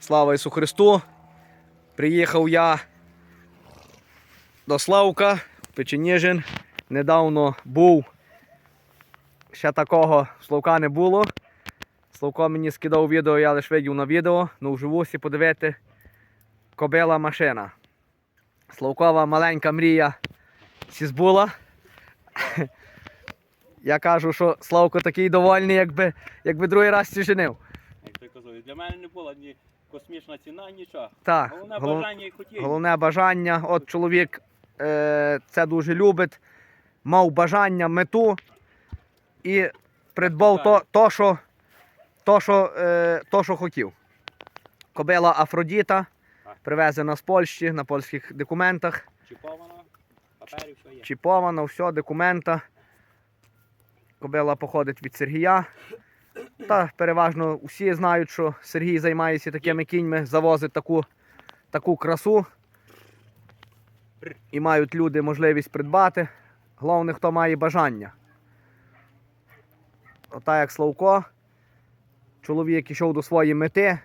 Слава Ісу Христу! Приїхав я до Славка, Печеніжин. Недавно був. Ще такого Славка не було. Славко мені скидав відео, я лише видів на відео, ну вживу всі подивити. Кобила машина. Славкова маленька мрія сі збула. Я кажу, що Славко такий довольний, якби, якби другий раз сі женив. Як ти казав, для мене не була ні космічна ціна, нічого. Так, Головне голов- бажання і хотіння. Головне бажання. От чоловік е, це дуже любить, мав бажання, мету і придбав то, то, що, то, що, е, то, що хотів. Кобила Афродіта, привезена з Польщі на польських документах, Чіпована, паперів, все є. чіпована, все, документа. Кобила походить від Сергія. Та переважно всі знають, що Сергій займається такими кіньми, завозить таку, таку красу. І мають люди можливість придбати. Головне, хто має бажання. Ота як Славко. Чоловік йшов до своєї мети,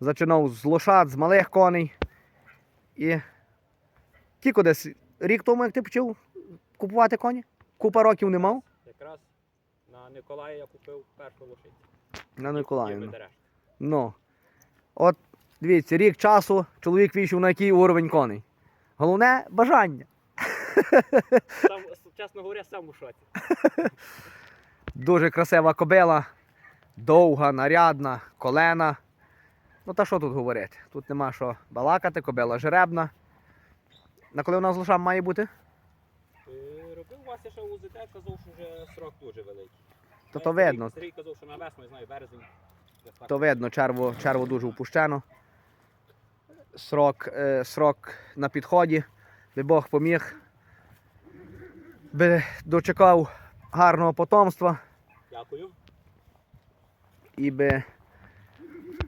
зачинав з лошад, з малих коней. І тільки десь рік тому, як ти почав купувати коні? Купа років не мав? Якраз на Николая я купив першу лошадь. На Миколаївну. Береш. Ну. От дивіться, рік часу чоловік вийшов на який уровень коней. Головне бажання. Сам, чесно говоря, сам у шоці. Дуже красива кобила, довга, нарядна, колена. Ну та що тут говорити? Тут нема що балакати, кобила жеребна. На коли у нас лоша має бути? Е, Робив Вася ще УЗД, казав, що вже срок дуже великий. То то видно. Сергій казав, що на весну, я знаю, березень. То видно, черво, черво дуже впущено. Срок, е, срок на підході. Би Бог поміг. Би дочекав гарного потомства Дякую. і би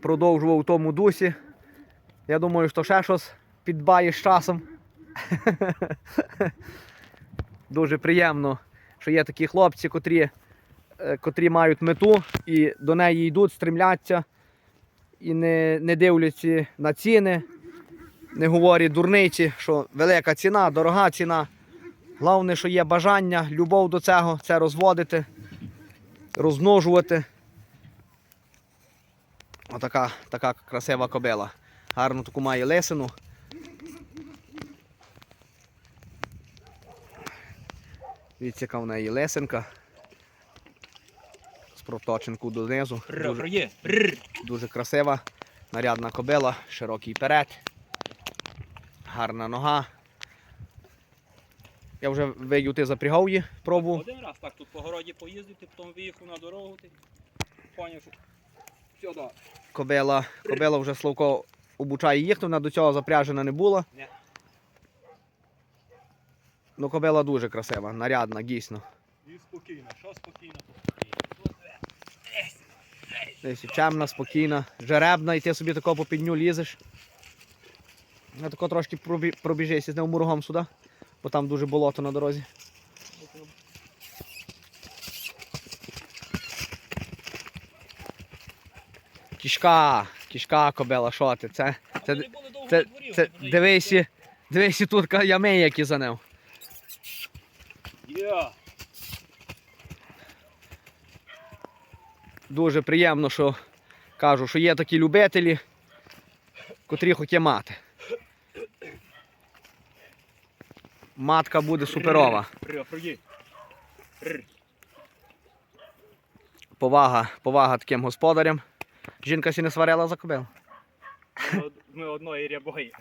продовжував у тому дусі. Я думаю, що ще щось підбає з часом. Дуже приємно, що є такі хлопці, котрі, котрі мають мету і до неї йдуть, стремляться і не, не дивляться на ціни, не говорять дурниці, що велика ціна, дорога ціна. Головне, що є бажання, любов до цього, це розводити, розмножувати. Отака така красива кобила. Гарну таку має лисину. Дивіться, в неї лисинка. З проточинку донизу. Дуже, дуже красива, нарядна кобила, широкий перед, гарна нога. Я вже вию ти запрягав її, пробував. Один раз так тут по городі поїздив, ти потім виїхав на дорогу, ти поняв, що сюди. Кобила, кобила вже Славко обучає їхати, вона до цього запряжена не була. Ні. Ну, кобила дуже красива, нарядна, дійсно. І спокійно, що спокійно. Десь чемна, спокійна, жеребна, і ти собі тако по підню лізеш. Я тако трошки пробі... пробіжися з ним мургом сюди, бо там дуже болото на дорозі. Кішка, кішка кобила, що ти? Це, це, це, це, вони вже дивися, дивися тут ями, які за ним. Є. Дуже приємно, що кажу, що є такі любителі, котрі хотять мати. Матка буде суперова. Повага, повага таким господарям. Жінка сі не сварила за кобил. Ми одної рябої.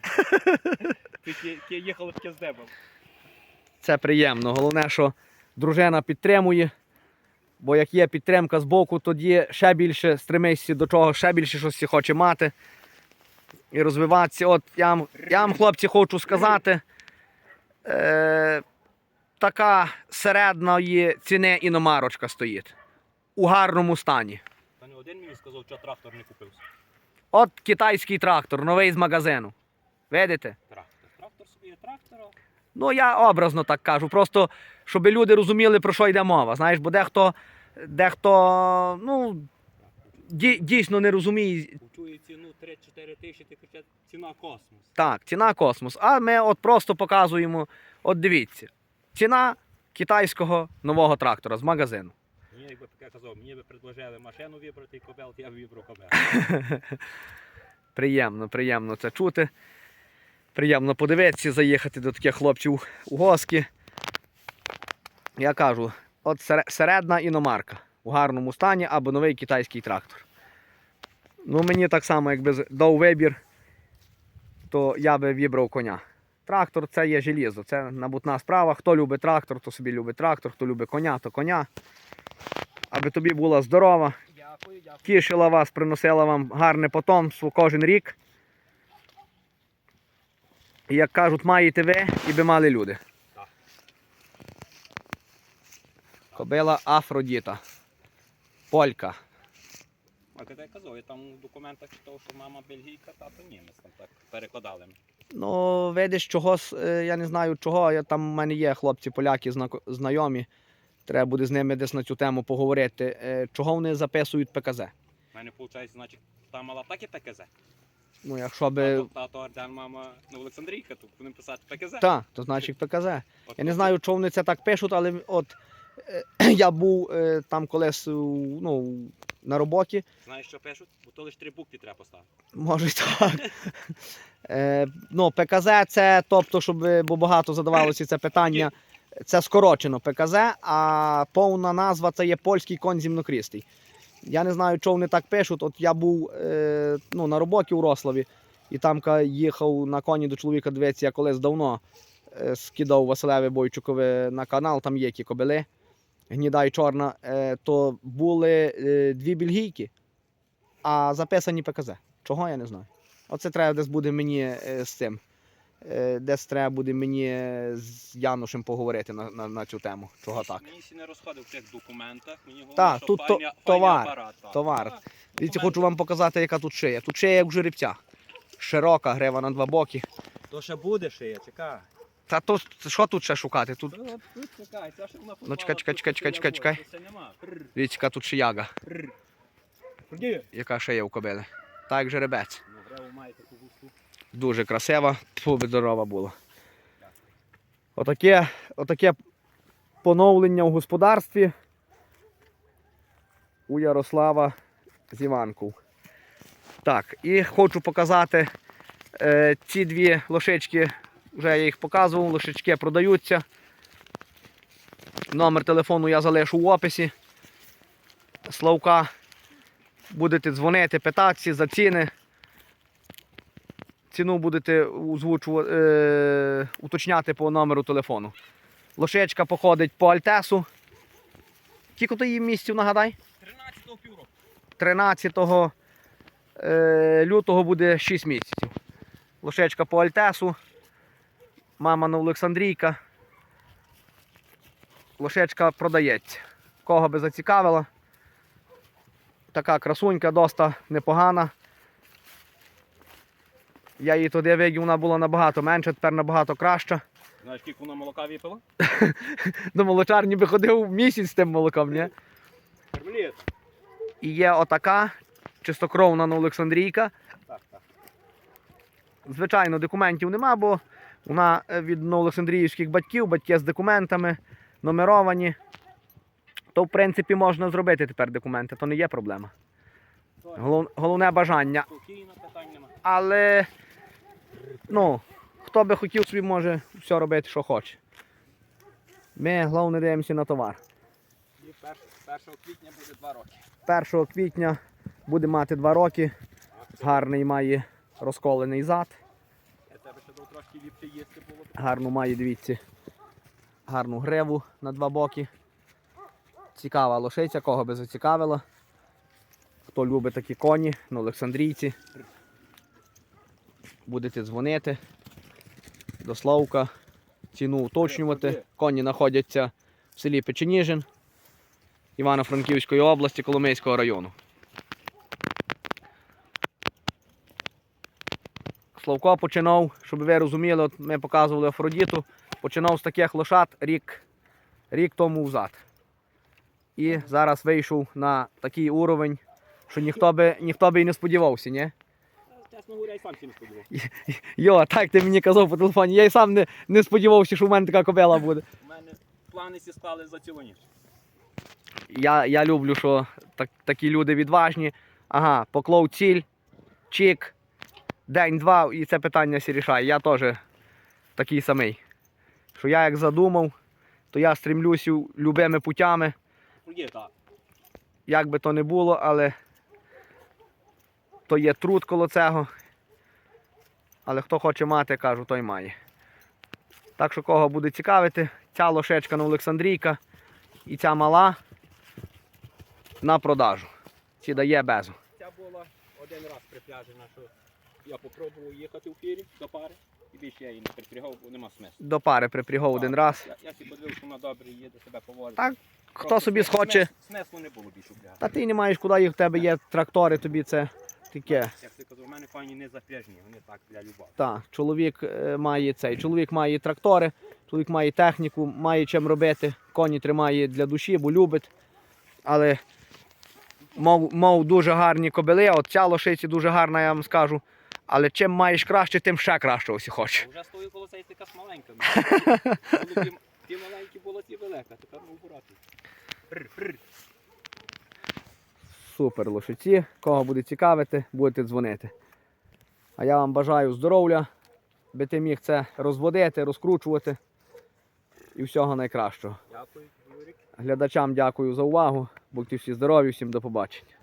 Тільки ті їхали з дебом. Це приємно. Головне, що дружина підтримує. Бо як є підтримка з боку, тоді ще більше стремишся до чого, ще більше щось хоче мати і розвиватися. От я вам, я вам хлопці, хочу сказати, е, така середньої ціни іномарочка стоїть. У гарному стані. Та не один мені сказав, що трактор не купився. От китайський трактор, новий з магазину. Видите? Трактор. Трактор собі є трактора. Ну, я образно так кажу, просто щоб люди розуміли, про що йде мова. Знаєш, бо дехто, дехто ну, ді- дійсно не розуміє, Почує ціну 3 3-4 тисячі, ти хоча ціна космос. Так, ціна космос. А ми от просто показуємо, от дивіться, ціна китайського нового трактора з магазину. Мені якби таке казав, мені би предложили машину вибрати і кобел, я б вибрав кобел. Приємно, приємно це чути. Приємно подивитися, заїхати до таких хлопців у госки. Я кажу, от середна іномарка у гарному стані або новий китайський трактор. Ну, мені так само, якби дав вибір, то я би вибрав коня. Трактор це є желізо, це набутна справа. Хто любить трактор, то собі любить трактор, хто любить коня, то коня. Аби тобі була здорова, Дякую, дякую. тішила вас, приносила вам гарне потомство кожен рік. Як кажуть, маєте ви і би мали люди. Кобила Афродіта. Полька. А ти так казав, я там у документах читав, що мама бельгійка, тато німець, там так перекладали. Ну, видиш, чогось, е, я не знаю чого. Я, там в мене є хлопці-поляки знайомі. Треба буде з ними десь на цю тему поговорити. Е, Чого вони записують ПКЗ? У мене виходить, значить, та мала так і ПКЗ. Ну, якщо би. Тато, тато мама, ну Олександрійка, то будемо писати ПКЗ. Так, то значить ПКЗ. От Я не знаю, чого вони це так пишуть, але от е, я був е, там колись ну, на роботі, Знаєш, що пишуть? Бо то лише три букви треба поставити. може й так. Е, ну, ПКЗ це, тобто, щоб е, бо багато задавалося це питання, це скорочено ПКЗ, а повна назва це є польський конь зімнокрістий. Я не знаю, чого вони так пишуть. От я був е, ну, на роботі у Рославі, і там їхав на коні до чоловіка дивитися, я колись давно е, скидав Василеві Бойчукові на канал, там є ті кобили, гніда і чорна, е, то були е, дві бельгійки, а записані ПКЗ. Чого я не знаю. Оце треба десь буде мені е, з цим. Е, десь треба буде мені з Янушем поговорити на, на, на цю тему. Чого так? Мені всі не розходив в тих документах. Мені головне, Так, що тут файний- файний товар, апарат, так. товар. Так, Дивіться, хочу вам показати, яка тут шия. Тут шия як у жеребця. Широка, грива на два боки. То ще буде шия, чекай. Та то що тут ще шукати? Тут чекай, це ж вона Ну, чекай, чекай, чекай, чекай, чекай, чекай. Дивіться, яка тут шияга, яка шия у кобили. Так як жеребець. Ну, греву має таку густу. Дуже красива, здорова була. Отаке, отаке поновлення у господарстві у Ярослава з Іванків. Так, і хочу показати е, ці дві лошички. Вже я їх показував, лошички продаються. Номер телефону я залишу в описі. Славка. Будете дзвонити, питатися за ціни. Ціну будете е, уточняти по номеру телефону. Лошечка походить по Альтесу. Скільки то її місяців, нагадай? 13 півроку. 13 е, лютого буде 6 місяців. Лошечка по Альтесу. Мама на Олександрійка. Лошечка продається. Кого би зацікавила. Така красунька, доста непогана. Я її туди видів, вона була набагато менша, тепер набагато краща. Знаєш, скільки вона молока випила? До молочарні би ходив місяць з тим молоком, ні? Кармеліт. І є отака чистокровна на Олександрійка. Так, так. Звичайно, документів нема, бо вона е, від новоолександріївських батьків, батьки з документами, номеровані. То, в принципі, можна зробити тепер документи, то не є проблема. Голов- Головне бажання. Але ну, хто би хотів собі може все робити, що хоче. Ми головне дивимося на товар. І 1 квітня буде 2 роки. 1 квітня буде мати 2 роки. Гарний має розколений зад. Гарну має, дивіться, гарну гриву на два боки. Цікава лошиця, кого би зацікавила. Хто любить такі коні на Олександрійці. Будете дзвонити до Славка, ціну уточнювати. Коні знаходяться в селі Печеніжин Івано-Франківської області Коломийського району. Славко починав, щоб ви розуміли, от ми показували Афродіту, починав з таких лошад рік, рік тому взад. І зараз вийшов на такий уровень, що ніхто би, ніхто би і не сподівався, ні? Чесно говоря, я сам всі не сподівав. Йо, так ти мені казав по телефоні. Я й сам не, не сподівався, що в мене така кобила буде. У мене плани всі склали за цілу ніч. Я, я люблю, що так, такі люди відважні. Ага, поклав ціль, чик, день-два, і це питання сі рішає. Я теж такий самий. Що я як задумав, то я стрімлюся любими путями, Є так. як би то не було, але то є труд коло цього. Але хто хоче мати, кажу, той має. Так що кого буде цікавити, ця лошечка на Олександрійка і ця мала на продажу. Ці дає безу. Ця була один раз припляжена, що я попробував їхати в фірі до пари. І більше я її не припрягав, бо нема смислу. До пари припрягав один раз. Я, я собі подивився, що вона добре їде, себе поводить. Так, Хто Просто собі схоче. смис- Смислу не було більше впрягати. Та ти не маєш куди їх, в тебе є трактори, тобі це таке. Як ти казав, у мене файні не запряжні, вони так для любов. Так, чоловік е, має цей. Чоловік має трактори, чоловік має техніку, має чим робити. Коні тримає для душі, бо любить. Але мов, мов дуже гарні кобили. От ця лошиці дуже гарна, я вам скажу. Але чим маєш краще, тим ще краще усі хоче. Вже стою коло цей така маленька. Ті, ті маленькі було ті велика, тепер ми акуратно. Супер лошиці. Кого буде цікавити, будете дзвонити. А я вам бажаю здоров'я, би ти міг це розводити, розкручувати. І всього найкращого. Дякую, Юрік. Глядачам дякую за увагу. Будьте всі здорові, всім до побачення.